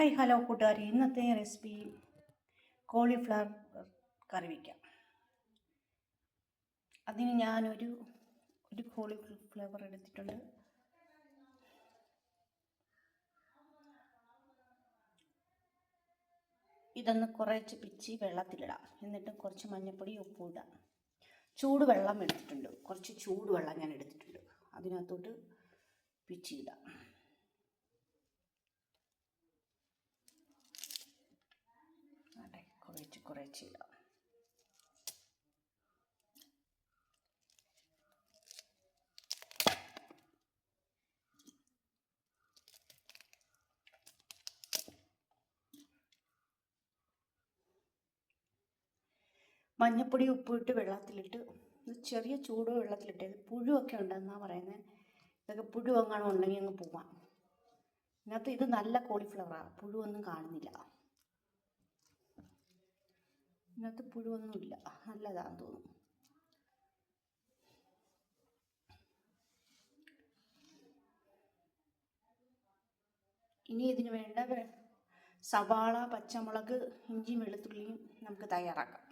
Hi hello കൂട്ടുകാരി. ഇന്നത്തെ recipe cauliflower കറി വയ്ക്കാം അതിന് ഞാനൊരു ഒരു കോളിഫ്ലവർ എടുത്തിട്ടുണ്ട്. ഇതൊന്ന് കുറച്ച് പിച്ച് വെള്ളത്തിലിടാം. എന്നിട്ട് കുറച്ച് മഞ്ഞൾപ്പൊടി ഉപ്പും ഇടാം. ചൂട് വെള്ളം എടുത്തിട്ടുണ്ട്. കുറച്ച് ചൂടുവെള്ളം ഞാൻ എടുത്തിട്ടുണ്ട്. അതിനകത്തോട്ട് പിച്ചി ഇടാം അതെ കുറച്ച് കുറച്ച് ഇടാം മഞ്ഞപ്പൊടി ഉപ്പിട്ട് വെള്ളത്തിലിട്ട് ചെറിയ ചൂട് വെള്ളത്തിലിട്ട് പുഴുവൊക്കെ ഉണ്ടെന്നാണ് പറയുന്നത് ഇതൊക്കെ പുഴു എങ്ങാനും ഉണ്ടെങ്കിൽ അങ്ങ് പോവാം. ഇതിനകത്ത് ഇത് നല്ല കോളിഫ്ലവറാണ് പുഴുവൊന്നും കാണുന്നില്ല. ഇതിനകത്ത് പുഴുവൊന്നുമില്ല. നല്ലതാണെന്ന് തോന്നുന്നു ഇനി ഇതിന് വേണ്ട സവാള പച്ചമുളക് ഇഞ്ചിയും വെളുത്തുള്ളിയും നമുക്ക് തയ്യാറാക്കാം.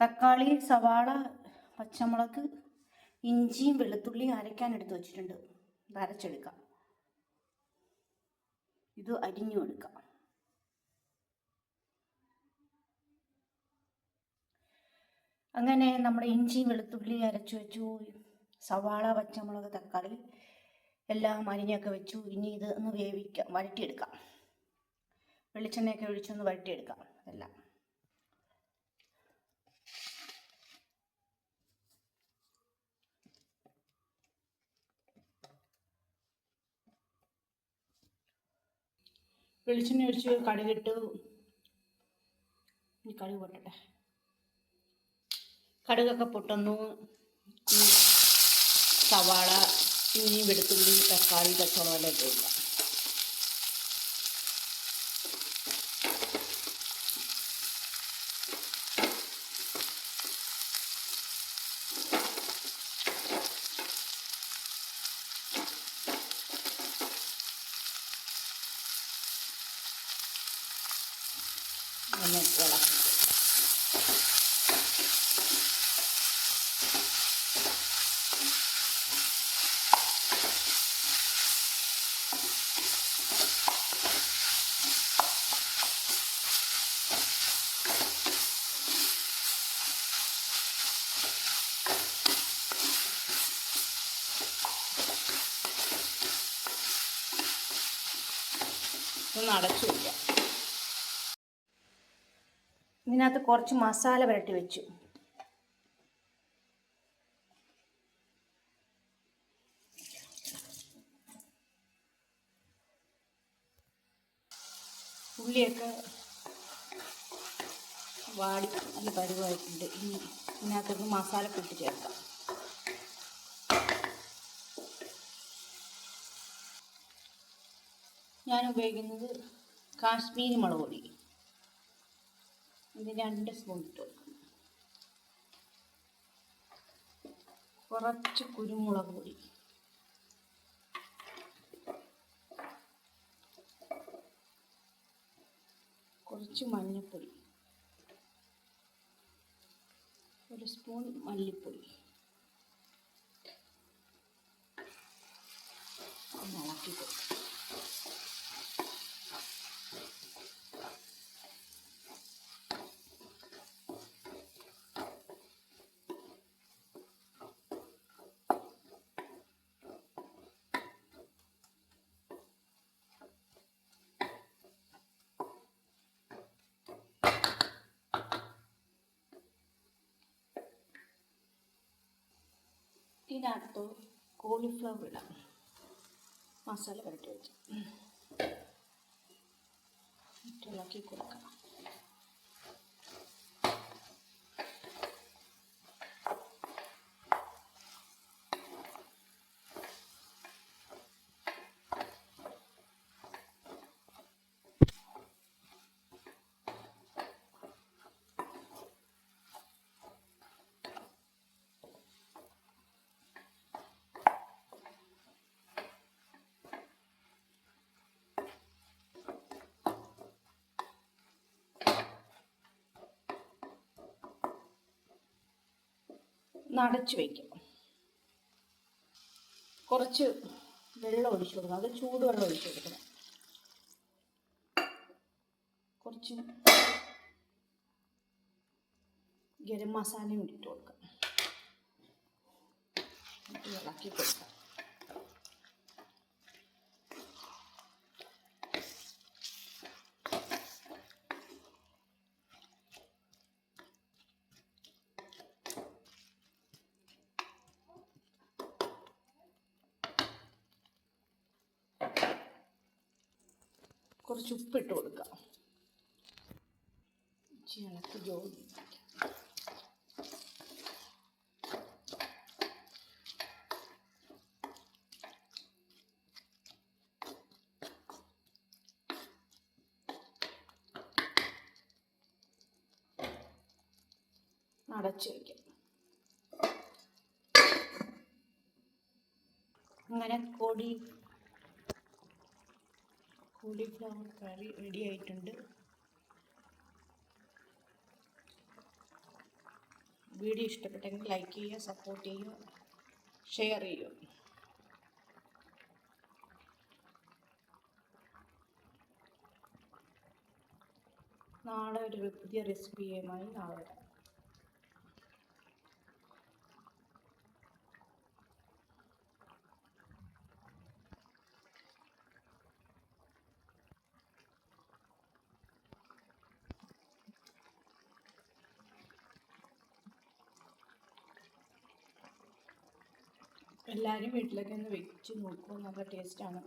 തക്കാളി സവാള പച്ചമുളക് ഇഞ്ചിയും വെളുത്തുള്ളിയും അരയ്ക്കാൻ എടുത്ത് വെച്ചിട്ടുണ്ട്. അരച്ചെടുക്കാം. ഇത് അരിഞ്ഞു എടുക്കാം അങ്ങനെ നമ്മുടെ ഇഞ്ചി വെളുത്തുള്ളി അരച്ചു വെച്ചു സവാള പച്ചമുളക് തക്കാളി എല്ലാം അരിഞ്ഞൊക്കെ വെച്ചു. ഇനി ഇത് ഒന്ന് വേവിക്കാം വഴറ്റിയെടുക്കാം. വെളിച്ചെണ്ണയൊക്കെ ഒഴിച്ചൊന്ന് വഴറ്റിയെടുക്കാം എല്ലാം. വെളിച്ചെണ്ണ ഒഴിച്ച് കടുകിട്ട്. കടുക് പൊട്ടട്ടെ. കടുകൊക്കെ പൊട്ടുന്നു സവാള ഇനി വെളുത്തുള്ളി തക്കാളി പച്ചമുളകെല്ലാം ഇട്ട് കൊടുക്കാം ഒന്ന് ഒന്ന് അടച്ചു വയ്ക്കാം ഇതിനകത്ത് കുറച്ച് മസാല പുരട്ടി വെച്ചു. ഉള്ളിയൊക്കെ വാടി ഈ പരുവായിട്ടുണ്ട്. ഇനി ഇതിനകത്തൊക്കെ മസാല കൂട്ടി ചേർക്കാം. ഞാൻ ഉപയോഗിക്കുന്നത് കാശ്മീരി മുളക് പൊടി. ഇത് രണ്ട് സ്പൂൺ ഇട്ട് കുറച്ച് കുരുമുളക് പൊടി. കുറച്ച് മഞ്ഞൾപ്പൊടി. ഒരു സ്പൂൺ മല്ലിപ്പൊടി. ഒന്ന് ഇതിനകത്ത് കോളിഫ്ലവർ ഇടാം. മസാല പുരട്ടി വെച്ച്. ഇളക്കി കൊടുക്കാം. ഒന്ന് വയ്ക്കും. കുറച്ച് വെള്ളം ഒഴിച്ചു കൊടുക്കണം. അത് ചൂടുവെള്ളം ഒഴിച്ചു കൊടുക്കണം. കുറച്ച് ഗരം മസാലയും ഇട്ട് കൊടുക്കാം. ഇളക്കി കൊടുക്കാം. കുറച്ച് ഉപ്പിട്ട് കൊടുക്കാം. ഇളക്കി ജോലി അടച്ചു വയ്ക്കാം അങ്ങനെ കോഴി കോളിഫ്ലവർ കറി റെഡി ആയിട്ടുണ്ട്. വീഡിയോ ഇഷ്ടപ്പെട്ടെങ്കിൽ ലൈക്ക് ചെയ്യുക സപ്പോർട്ട് ചെയ്യുക ഷെയർ ചെയ്യുക. നാളെ ഒരു പുതിയ റെസിപ്പിയുമായി നാളെ എല്ലാവരും വീട്ടിലൊക്കെ ഒന്ന് വെച്ച് നോക്കൂ നല്ല ടേസ്റ്റാണ്